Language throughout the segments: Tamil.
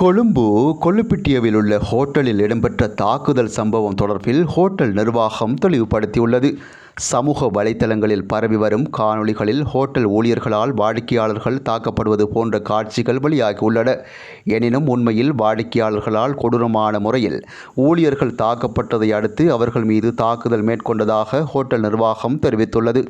கொழும்பு கொல்லுப்பிட்டியவில் உள்ள ஹோட்டலில் இடம்பெற்ற தாக்குதல் சம்பவம் தொடர்பில் ஹோட்டல் நிர்வாகம் தெளிவுபடுத்தியுள்ளது. சமூக வலைத்தளங்களில் பரவி வரும் காணொளிகளில் ஹோட்டல் ஊழியர்களால் வாடிக்கையாளர்கள் தாக்கப்படுவது போன்ற காட்சிகள் வெளியாகியுள்ளன. எனினும் உண்மையில் வாடிக்கையாளர்களால் கொடூரமான முறையில் ஊழியர்கள் தாக்கப்பட்டதை அடுத்து அவர்கள் மீது தாக்குதல் மேற்கொண்டதாக ஹோட்டல் நிர்வாகம் தெரிவித்துள்ளது.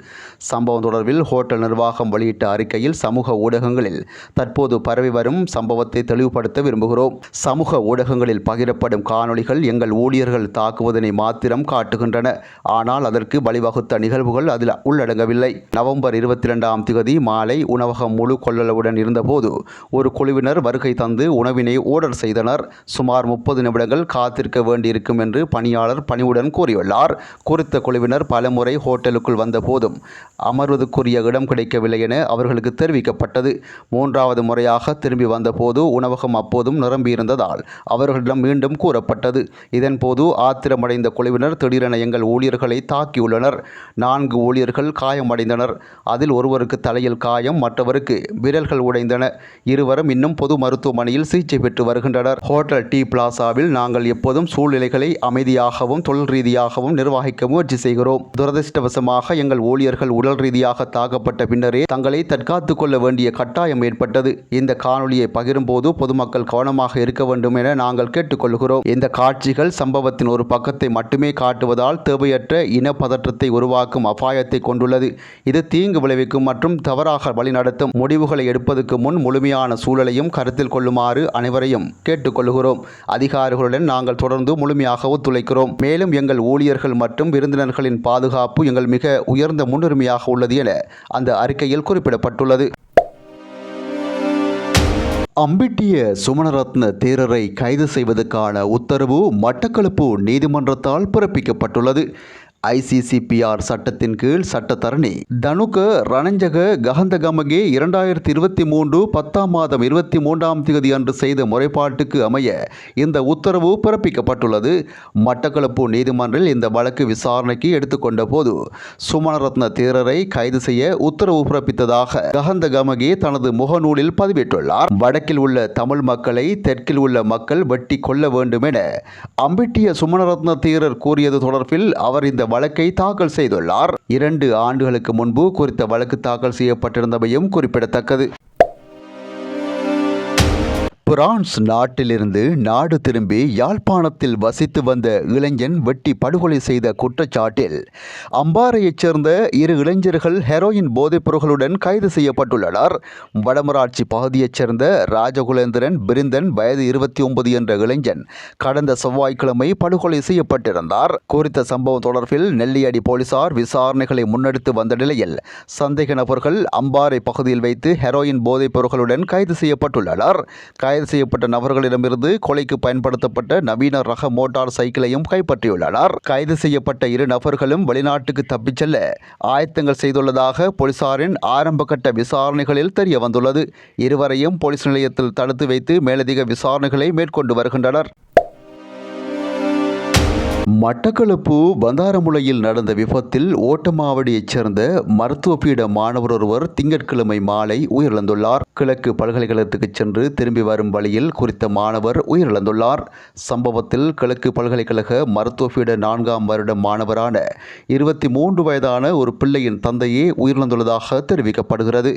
சம்பவம் தொடர்பில் ஹோட்டல் நிர்வாகம் வெளியிட்ட அறிக்கையில் சமூக ஊடகங்களில் தற்போது பரவி வரும் சம்பவத்தை தெளிவுபடுத்த விரும்புகிறோம். சமூக ஊடகங்களில் பகிரப்படும் காணொளிகள் எங்கள் ஊழியர்கள் தாக்குவதனை மாத்திரம் காட்டுகின்றன. ஆனால் அதற்கு வகுத்த நிகழ்வுகள் அதில் உள்ளடங்கவில்லை. நவம்பர் இருபத்தி ரெண்டாம் திகதி மாலை உணவகம் முழு கொள்ளளவுடன் இருந்தபோது ஒரு குழுவினர் வருகை தந்து உணவினை ஓர்டர் செய்தனர். சுமார் முப்பது நிமிடங்கள் காத்திருக்க வேண்டியிருக்கும் என்று பணியாளர் பணிவுடன் கூறியுள்ளார். குறித்த குழுவினர் பலமுறை ஹோட்டலுக்குள் வந்தபோதும் அமர்வதற்குரிய இடம் கிடைக்கவில்லை என அவர்களுக்கு தெரிவிக்கப்பட்டது. மூன்றாவது முறையாக திரும்பி வந்தபோது உணவகம் அப்போதும் நிரம்பியிருந்ததால் அவர்களிடம் மீண்டும் கூறப்பட்டது. இதன்போது ஆத்திரமடைந்த குழுவினர் திடீரென எங்கள் ஊழியர்களை தாக்கியுள்ளனர். நான்கு ஊழியர்கள் காயமடைந்தனர் அதில் ஒருவருக்கு தலையில் காயம் மற்றவருக்கு விரல்கள் உடைந்தன. இருவரும் இன்னும் பொது மருத்துவமனையில் சிகிச்சை பெற்று வருகின்றனர். ஹோட்டல் டி பிளாசாவில் நாங்கள் எப்போதும் சூழ்நிலைகளை அமைதியாகவும் தொழில் ரீதியாகவும் நிர்வகிக்க முயற்சி செய்கிறோம். துரதிர்ஷ்டவசமாக எங்கள் ஊழியர்கள் உடல் ரீதியாக தாக்கப்பட்ட பின்னரே தங்களை தற்காத்துக் கொள்ள வேண்டிய கட்டாயம் ஏற்பட்டது. இந்த காணொளியை பகிரும்போது பொதுமக்கள் கவனமாக இருக்க வேண்டும் என நாங்கள் கேட்டுக்கொள்கிறோம். இந்த காட்சிகள் சம்பவத்தின் ஒரு பக்கத்தை மட்டுமே காட்டுவதால் தேவையற்ற இன பதற்றத்தை உருவாக்கும் அபாயத்தை கொண்டுள்ளது. இது தீங்கு விளைவிக்கும் மற்றும் தவறாக வழிநடத்தும் முடிவுகளை எடுப்பதற்கு முன் முழுமையான சூழலையும் கருத்தில் கொள்ளுமாறு அனைவரையும் கேட்டுக்கொள்கிறோம். அதிகாரிகளுடன் நாங்கள் தொடர்ந்து முழுமையாக ஒத்துழைக்கிறோம். மேலும் எங்கள் ஊழியர்கள் மற்றும் விருந்தினர்களின் பாதுகாப்பு எங்கள் மிக உயர்ந்த முன்னுரிமையாக உள்ளது என அந்த அறிக்கையில் குறிப்பிடப்பட்டுள்ளது. அம்பிட்டிய சுமணரத்ன தேரரை கைது செய்வதற்கான உத்தரவு மட்டக்களப்பு நீதிமன்றத்தால் பிறப்பிக்கப்பட்டுள்ளது. ஐசிசிபிஆர் சட்டத்தின் கீழ் சட்டத்தரணி தனுக ரணஞ்சக கஹந்தகமகே இரண்டாயிரத்தி இருபத்தி மூன்று பத்தாம் மாதம் இருபத்தி மூன்றாம் தேதி அன்று செய்த முறைப்பாட்டுக்கு அமைய இந்த உத்தரவு பிறப்பிக்கப்பட்டுள்ளது. மட்டக்களப்பு நீதிமன்றில் இந்த வழக்கு விசாரணைக்கு எடுத்துக்கொண்ட போது சுமணரத்ன தேரரை கைது செய்ய உத்தரவு பிறப்பித்ததாக கஹந்தகமகே தனது முகநூலில் பதிவிட்டுள்ளார். வடக்கில் உள்ள தமிழ் மக்களை தெற்கில் உள்ள மக்கள் வெட்டி கொள்ள வேண்டும் என அம்பிட்டிய சுமணரத்ன தேரர் கூறியது தொடர்பில் அவர் இந்த வழக்கை தாக்கல் செய்துள்ளார். இரண்டு ஆண்டுகளுக்கு முன்பு குறித்த வழக்கு தாக்கல் செய்யப்பட்டிருந்தமையும் குறிப்பிடத்தக்கது. பிரான்ஸ் நாட்டிலிருந்து நாடு திரும்பி யாழ்ப்பாணத்தில் வசித்து வந்த இளைஞன் வெட்டி படுகொலை செய்த குற்றச்சாட்டில் அம்பாறையைச் சேர்ந்த இரு இளைஞர்கள் ஹெரோயின் போதைப்பொருட்களுடன் கைது செய்யப்பட்டுள்ளனர். வடமராட்சி பகுதியைச் சேர்ந்த ராஜகுலேந்திரன் பிரிந்தன் வயது இருபத்தி ஒன்பது என்ற இளைஞன் கடந்த செவ்வாய்க்கிழமை படுகொலை செய்யப்பட்டிருந்தார். குறித்த சம்பவம் தொடர்பில் நெல்லியடி போலீசார் விசாரணைகளை முன்னெடுத்து வந்த நிலையில் சந்தேக நபர்கள் அம்பாறை பகுதியில் வைத்து ஹெரோயின் போதைப்பொருளுடன் கைது செய்யப்பட்டுள்ளனர். கைது செய்யப்பட்ட நபர்களிடமிருந்து கொலைக்கு பயன்படுத்தப்பட்ட நவீன ரக மோட்டார் சைக்கிளையும் கைப்பற்றியுள்ளனர். கைது செய்யப்பட்ட இரு நபர்களும் வெளிநாட்டுக்கு தப்பிச் செல்ல ஆயத்தங்கள் செய்துள்ளதாக போலீசாரின் ஆரம்பகட்ட விசாரணைகளில் தெரிய வந்துள்ளது இருவரையும் போலீஸ் நிலையத்தில் தடுத்து வைத்து மேலதிக விசாரணைகளை மேற்கொண்டு வருகின்றனர். மட்டக்களப்பு பந்தாரமுலையில் நடந்த விபத்தில் ஓட்டமாவடியைச் சேர்ந்த மருத்துவ பீட மாணவர் ஒருவர் திங்கட்கிழமை மாலை உயிரிழந்துள்ளார். கிழக்கு பல்கலைக்கழகத்துக்கு சென்று திரும்பி வரும் வழியில் குறித்த மாணவர் உயிரிழந்துள்ளார். சம்பவத்தில் கிழக்கு பல்கலைக்கழக மருத்துவ பீட நான்காம் வருட மாணவரான இருபத்தி மூன்று வயதான ஒரு பிள்ளையின் தந்தையே உயிரிழந்துள்ளதாக தெரிவிக்கப்படுகிறது.